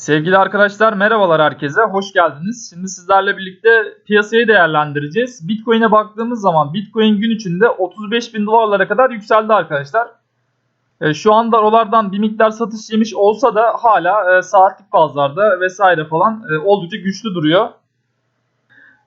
Sevgili arkadaşlar merhabalar herkese. Hoş geldiniz. Şimdi sizlerle birlikte piyasayı değerlendireceğiz. Bitcoin'e baktığımız zaman Bitcoin gün içinde 35 bin dolarlara kadar yükseldi arkadaşlar. E, Şu anda dolardan bir miktar satış yemiş olsa da hala e, saatlik bazlarda vesaire falan e, oldukça güçlü duruyor.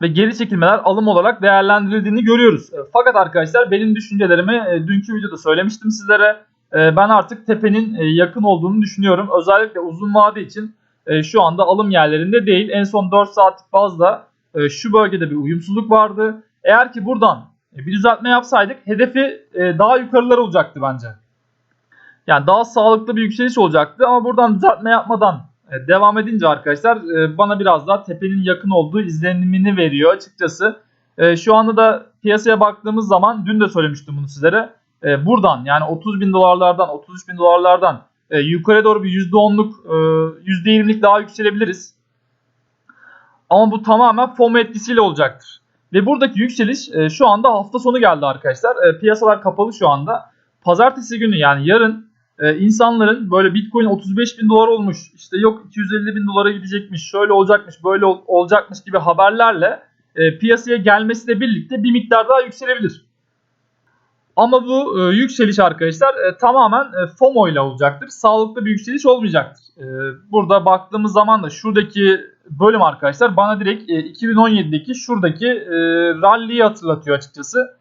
Ve geri çekilmeler alım olarak değerlendirildiğini görüyoruz. Fakat arkadaşlar benim düşüncelerimi dünkü videoda söylemiştim sizlere. Ben artık tepenin yakın olduğunu düşünüyorum. Özellikle uzun vade için e, şu anda alım yerlerinde değil. En son 4 saatlik bazda e, şu bölgede bir uyumsuzluk vardı. Eğer ki buradan e, bir düzeltme yapsaydık hedefi e, daha yukarılar olacaktı bence. Yani daha sağlıklı bir yükseliş olacaktı ama buradan düzeltme yapmadan e, devam edince arkadaşlar e, bana biraz daha tepenin yakın olduğu izlenimini veriyor açıkçası. E, Şu anda da piyasaya baktığımız zaman dün de söylemiştim bunu sizlere. E, Buradan yani 30 bin dolarlardan 33 bin dolarlardan e, yukarı doğru bir %10'luk e, %20'lik daha yükselebiliriz. Ama bu tamamen FOMO etkisiyle olacaktır. Ve buradaki yükseliş e, şu anda hafta sonu geldi arkadaşlar. E, piyasalar kapalı şu anda. Pazartesi günü yani yarın e, insanların böyle Bitcoin 35 bin dolar olmuş, işte yok 250 bin dolara gidecekmiş, şöyle olacakmış, böyle ol- olacakmış gibi haberlerle e, piyasaya gelmesiyle birlikte bir miktar daha yükselebilir. Ama bu e, yükseliş arkadaşlar e, tamamen e, FOMO ile olacaktır. Sağlıklı bir yükseliş olmayacaktır. E, burada baktığımız zaman da şuradaki bölüm arkadaşlar bana direkt e, 2017'deki şuradaki e, rally'yi hatırlatıyor açıkçası.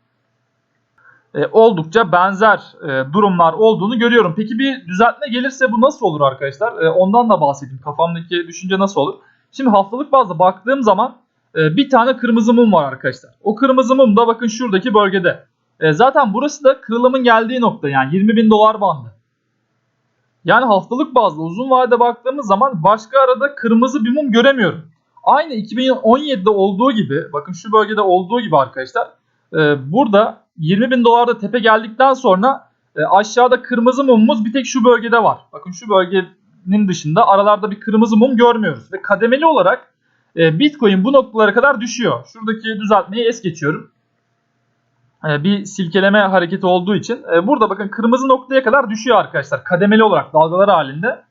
E, oldukça benzer e, durumlar olduğunu görüyorum. Peki bir düzeltme gelirse bu nasıl olur arkadaşlar? E, ondan da bahsedeyim. Kafamdaki düşünce nasıl olur? Şimdi haftalık bazda baktığım zaman e, bir tane kırmızı mum var arkadaşlar. O kırmızı mum da bakın şuradaki bölgede. E, zaten burası da kırılımın geldiği nokta yani 20 bin dolar bandı. Yani haftalık bazda uzun vadede baktığımız zaman başka arada kırmızı bir mum göremiyorum. Aynı 2017'de olduğu gibi bakın şu bölgede olduğu gibi arkadaşlar e, burada 20 bin dolarda tepe geldikten sonra e, aşağıda kırmızı mumumuz bir tek şu bölgede var. Bakın şu bölgenin dışında aralarda bir kırmızı mum görmüyoruz. Ve kademeli olarak e, Bitcoin bu noktalara kadar düşüyor. Şuradaki düzeltmeyi es geçiyorum. E, bir silkeleme hareketi olduğu için. E, burada bakın kırmızı noktaya kadar düşüyor arkadaşlar. Kademeli olarak dalgalar halinde.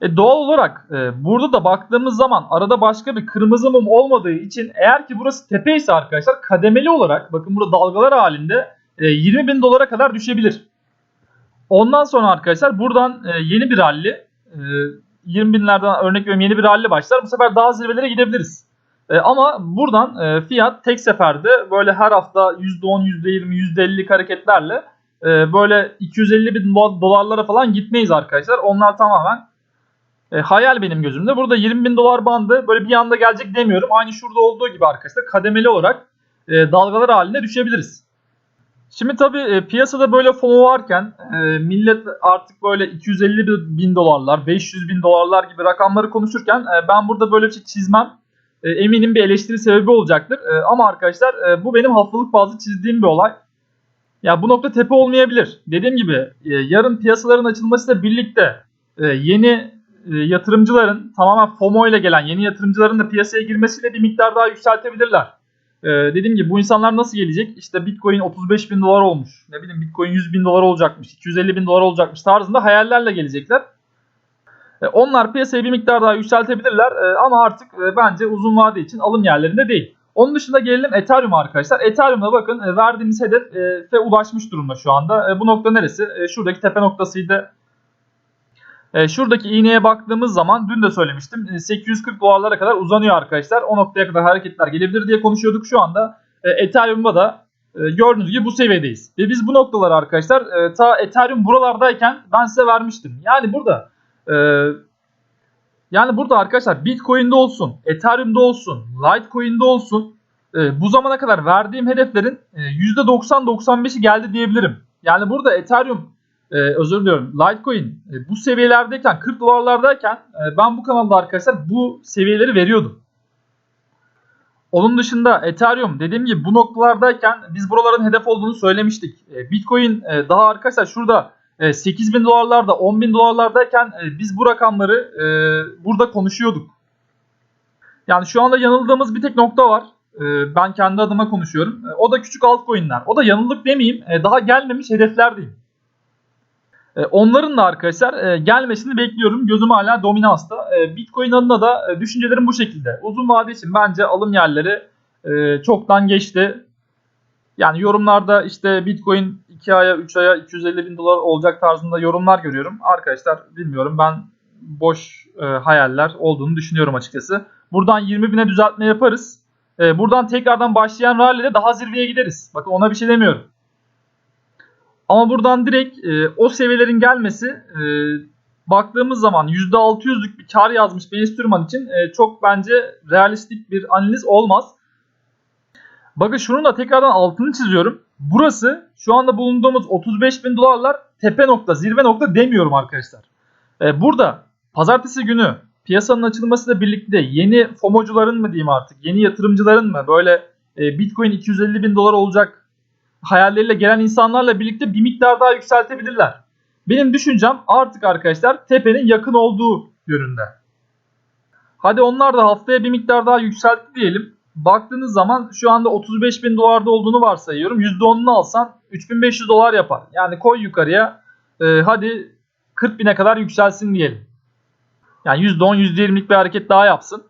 E, doğal olarak e, burada da baktığımız zaman arada başka bir kırmızı mum olmadığı için eğer ki burası tepe ise arkadaşlar kademeli olarak bakın burada dalgalar halinde e, 20 bin dolara kadar düşebilir. Ondan sonra arkadaşlar buradan e, yeni bir rally e, 20 binlerden örnek veriyorum yeni bir rally başlar. Bu sefer daha zirvelere gidebiliriz. E, ama buradan e, fiyat tek seferde böyle her hafta %10, %20, %50'lik hareketlerle e, böyle 250 bin do- dolarlara falan gitmeyiz arkadaşlar. Onlar tamamen hayal benim gözümde. Burada 20 bin dolar bandı böyle bir anda gelecek demiyorum. Aynı şurada olduğu gibi arkadaşlar kademeli olarak e, dalgalar halinde düşebiliriz. Şimdi tabii e, piyasada böyle FOMO varken millet artık böyle 250 bin dolarlar, 500 bin dolarlar gibi rakamları konuşurken ben burada böyle bir şey çizmem. E, eminim bir eleştiri sebebi olacaktır. E, ama arkadaşlar e, bu benim haftalık bazı çizdiğim bir olay. Ya bu nokta tepe olmayabilir. Dediğim gibi e, yarın piyasaların açılmasıyla birlikte e, yeni e, yatırımcıların tamamen FOMO ile gelen yeni yatırımcıların da piyasaya girmesiyle bir miktar daha yükseltebilirler. E, dediğim gibi bu insanlar nasıl gelecek? İşte Bitcoin 35 bin dolar olmuş. Ne bileyim Bitcoin 100 bin dolar olacakmış. 250 bin dolar olacakmış tarzında hayallerle gelecekler. E, onlar piyasayı bir miktar daha yükseltebilirler e, ama artık e, bence uzun vade için alım yerlerinde değil. Onun dışında gelelim Ethereum arkadaşlar. Ethereum'da bakın verdiğimiz hedefe ulaşmış durumda şu anda. Bu nokta neresi? Şuradaki tepe noktasıydı. Şuradaki iğneye baktığımız zaman dün de söylemiştim. e, 840 dolarlara kadar uzanıyor arkadaşlar. O noktaya kadar hareketler gelebilir diye konuşuyorduk. Şu anda Ethereum'da da gördüğünüz gibi bu seviyedeyiz. Ve biz bu noktaları arkadaşlar ta Ethereum buralardayken ben size vermiştim. Yani burada e, yani burada arkadaşlar Bitcoin'de olsun, Ethereum'da olsun, Litecoin'de olsun e, bu zamana kadar verdiğim hedeflerin e, %90-95'i geldi diyebilirim. Yani burada Ethereum e, özür diliyorum Litecoin e, bu seviyelerdeyken 40 dolarlardayken e, ben bu kanalda arkadaşlar bu seviyeleri veriyordum. Onun dışında Ethereum dediğim gibi bu noktalardayken biz buraların hedef olduğunu söylemiştik. E, Bitcoin e, daha arkadaşlar şurada e, 8 bin dolarlarda 10 bin dolarlardayken e, biz bu rakamları e, burada konuşuyorduk. Yani şu anda yanıldığımız bir tek nokta var. E, ben kendi adıma konuşuyorum. E, o da küçük altcoin'ler. O da yanıldık demeyeyim. E, daha gelmemiş hedefler diyeyim. E, onların da arkadaşlar e, gelmesini bekliyorum. Gözüm hala dominansta. E, Bitcoin adına da e, düşüncelerim bu şekilde. Uzun vade için bence alım yerleri e, çoktan geçti. Yani yorumlarda işte Bitcoin 2 aya 3 aya 250 bin dolar olacak tarzında yorumlar görüyorum. Arkadaşlar bilmiyorum ben boş e, hayaller olduğunu düşünüyorum açıkçası. Buradan 20 bine düzeltme yaparız. E, buradan tekrardan başlayan rallide daha zirveye gideriz. Bakın ona bir şey demiyorum. Ama buradan direkt e, o seviyelerin gelmesi e, baktığımız zaman %600'lük bir kar yazmış bir enstrüman için e, çok bence realistik bir analiz olmaz. Bakın şunun da tekrardan altını çiziyorum. Burası şu anda bulunduğumuz 35 bin dolarlar tepe nokta, zirve nokta demiyorum arkadaşlar. E, burada pazartesi günü piyasanın açılmasıyla birlikte yeni FOMO'cuların mı diyeyim artık, yeni yatırımcıların mı böyle e, Bitcoin 250 bin dolar olacak hayalleriyle gelen insanlarla birlikte bir miktar daha yükseltebilirler. Benim düşüncem artık arkadaşlar tepenin yakın olduğu yönünde. Hadi onlar da haftaya bir miktar daha yükseltti diyelim. Baktığınız zaman şu anda 35 bin dolarda olduğunu varsayıyorum. %10'unu alsan 3500 dolar yapar. Yani koy yukarıya e, hadi 40 bine kadar yükselsin diyelim. Yani %10 %20'lik bir hareket daha yapsın.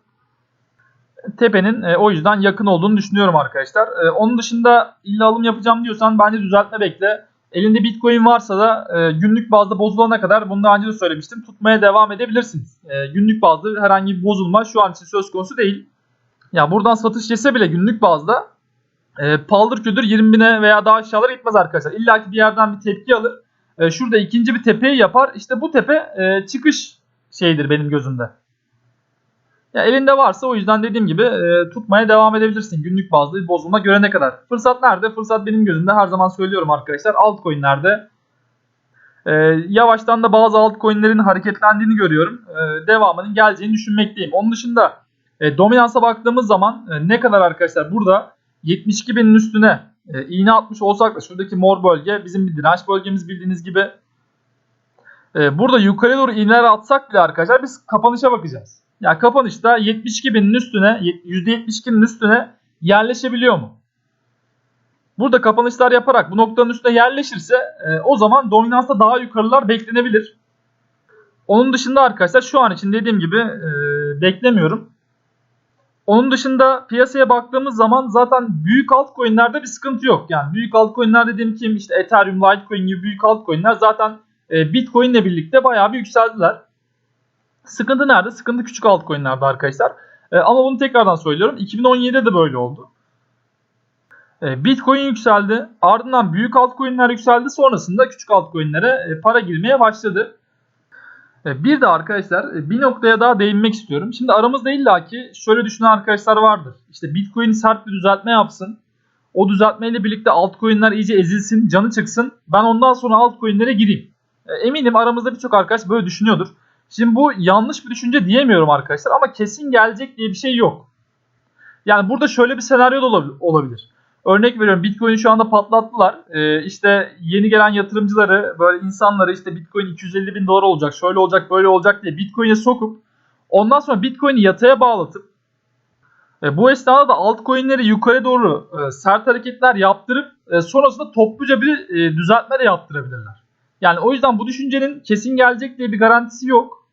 Tepenin e, o yüzden yakın olduğunu düşünüyorum arkadaşlar. E, onun dışında illa alım yapacağım diyorsan bence düzeltme bekle. Elinde bitcoin varsa da e, günlük bazda bozulana kadar bunu daha önce de söylemiştim. Tutmaya devam edebilirsiniz. E, günlük bazda herhangi bir bozulma şu an için söz konusu değil. Ya buradan satış yese bile günlük bazda e, paldır küldür 20 bine veya daha aşağılara gitmez arkadaşlar. İlla ki bir yerden bir tepki alır. E, şurada ikinci bir tepeyi yapar. İşte bu tepe e, çıkış şeydir benim gözümde. Ya elinde varsa o yüzden dediğim gibi e, tutmaya devam edebilirsin günlük bazda bir bozulma görene kadar. Fırsat nerede? Fırsat benim gözümde her zaman söylüyorum arkadaşlar. Altcoin'lerde e, yavaştan da bazı altcoin'lerin hareketlendiğini görüyorum. E, devamının geleceğini düşünmekteyim. Onun dışında e, dominansa baktığımız zaman e, ne kadar arkadaşlar burada 72 binin üstüne e, iğne atmış olsak da şuradaki mor bölge bizim bir direnç bölgemiz bildiğiniz gibi. E, burada yukarı doğru iğneler atsak bile arkadaşlar biz kapanışa bakacağız. Yani kapanışta 72 binin üstüne %72'nin üstüne yerleşebiliyor mu? Burada kapanışlar yaparak bu noktanın üstüne yerleşirse e, o zaman dominansta daha yukarılar beklenebilir. Onun dışında arkadaşlar şu an için dediğim gibi e, beklemiyorum. Onun dışında piyasaya baktığımız zaman zaten büyük altcoin'lerde bir sıkıntı yok. Yani büyük altcoin'ler dediğim kim işte Ethereum, Litecoin gibi büyük altcoin'ler zaten e, Bitcoin ile birlikte bayağı bir yükseldiler. Sıkıntı nerede? Sıkıntı küçük altcoin'lerde arkadaşlar. E, ama bunu tekrardan söylüyorum. 2017'de de böyle oldu. E, Bitcoin yükseldi. Ardından büyük altcoin'ler yükseldi. Sonrasında küçük altcoin'lere para girmeye başladı. E, bir de arkadaşlar e, bir noktaya daha değinmek istiyorum. Şimdi aramızda illaki şöyle düşünen arkadaşlar vardır. İşte Bitcoin sert bir düzeltme yapsın. O düzeltmeyle birlikte altcoin'ler iyice ezilsin, canı çıksın. Ben ondan sonra altcoin'lere gireyim. E, eminim aramızda birçok arkadaş böyle düşünüyordur. Şimdi bu yanlış bir düşünce diyemiyorum arkadaşlar ama kesin gelecek diye bir şey yok. Yani burada şöyle bir senaryo da olabilir. Örnek veriyorum Bitcoin'i şu anda patlattılar. Ee, işte yeni gelen yatırımcıları böyle insanları işte Bitcoin 250 bin dolar olacak şöyle olacak böyle olacak diye Bitcoin'e sokup ondan sonra Bitcoin'i yataya bağlatıp e, bu esnada da altcoin'leri yukarı doğru e, sert hareketler yaptırıp e, sonrasında topluca bir e, düzeltme de yaptırabilirler. Yani o yüzden bu düşüncenin kesin gelecek diye bir garantisi yok.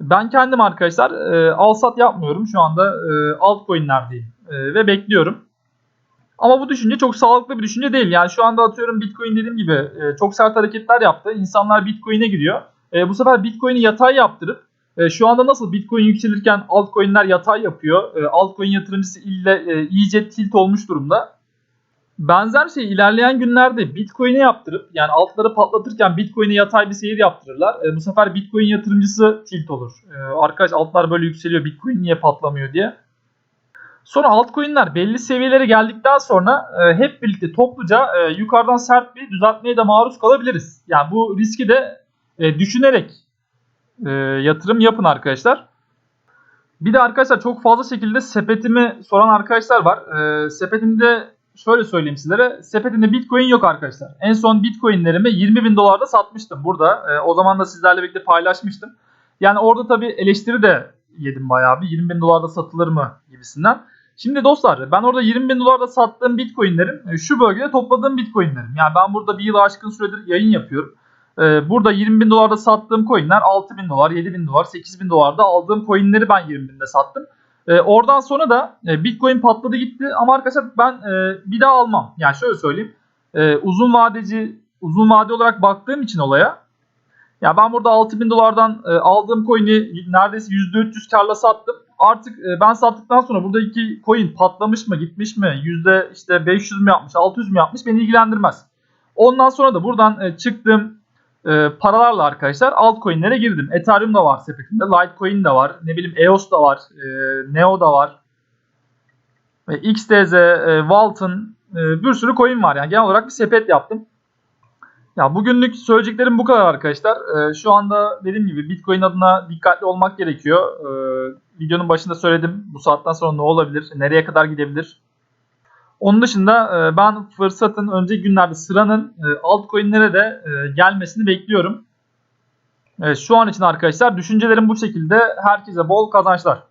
Ben kendim arkadaşlar e, al sat yapmıyorum. Şu anda e, altcoin'lerdeyim e, ve bekliyorum. Ama bu düşünce çok sağlıklı bir düşünce değil. Yani şu anda atıyorum Bitcoin dediğim gibi e, çok sert hareketler yaptı. İnsanlar Bitcoin'e giriyor. E, bu sefer Bitcoin'i yatay yaptırıp e, şu anda nasıl Bitcoin yükselirken altcoin'ler yatay yapıyor. E, altcoin yatırımcısı ille iyice tilt olmuş durumda. Benzer şey ilerleyen günlerde Bitcoin'e yaptırıp yani altları patlatırken Bitcoin'e yatay bir seyir yaptırırlar. Bu sefer Bitcoin yatırımcısı tilt olur. Arkadaş altlar böyle yükseliyor Bitcoin niye patlamıyor diye. Sonra altcoin'ler belli seviyelere geldikten sonra e, hep birlikte topluca e, yukarıdan sert bir düzeltmeye de maruz kalabiliriz. Yani bu riski de e, düşünerek e, yatırım yapın arkadaşlar. Bir de arkadaşlar çok fazla şekilde sepetimi soran arkadaşlar var. E, sepetimde şöyle söyleyeyim sizlere. Sepetimde bitcoin yok arkadaşlar. En son bitcoinlerimi 20 bin dolarda satmıştım burada. E, o zaman da sizlerle birlikte paylaşmıştım. Yani orada tabii eleştiri de yedim bayağı bir. 20 bin dolarda satılır mı gibisinden. Şimdi dostlar ben orada 20 bin dolarda sattığım bitcoinlerim e, şu bölgede topladığım bitcoinlerim. Yani ben burada bir yıl aşkın süredir yayın yapıyorum. Ee, burada 20 bin dolarda sattığım coinler 6 bin dolar, 7 bin dolar, 8 bin dolarda aldığım coinleri ben 20 binde sattım. Ee, oradan sonra da e, Bitcoin patladı gitti ama arkadaşlar ben e, bir daha almam. Yani şöyle söyleyeyim. E, uzun vadeci, uzun vade olarak baktığım için olaya ya ben burada 6000 dolardan e, aldığım coin'i neredeyse %300 karla sattım. Artık e, ben sattıktan sonra buradaki coin patlamış mı gitmiş mi yüzde işte 500 mü yapmış 600 mü yapmış beni ilgilendirmez. Ondan sonra da buradan e, çıktığım e, paralarla arkadaşlar altcoin'lere girdim. Ethereum da var sepetimde. Litecoin de var. Ne bileyim EOS da var. Neo da var. XTZ, Walton bir sürü coin var. Yani genel olarak bir sepet yaptım. Ya bugünlük söyleyeceklerim bu kadar arkadaşlar. Ee, şu anda dediğim gibi Bitcoin adına dikkatli olmak gerekiyor. Ee, videonun başında söyledim. Bu saatten sonra ne olabilir? Nereye kadar gidebilir? Onun dışında e, ben fırsatın önceki günlerde sıranın e, altcoin'lere de e, gelmesini bekliyorum. Evet, şu an için arkadaşlar düşüncelerim bu şekilde. Herkese bol kazançlar.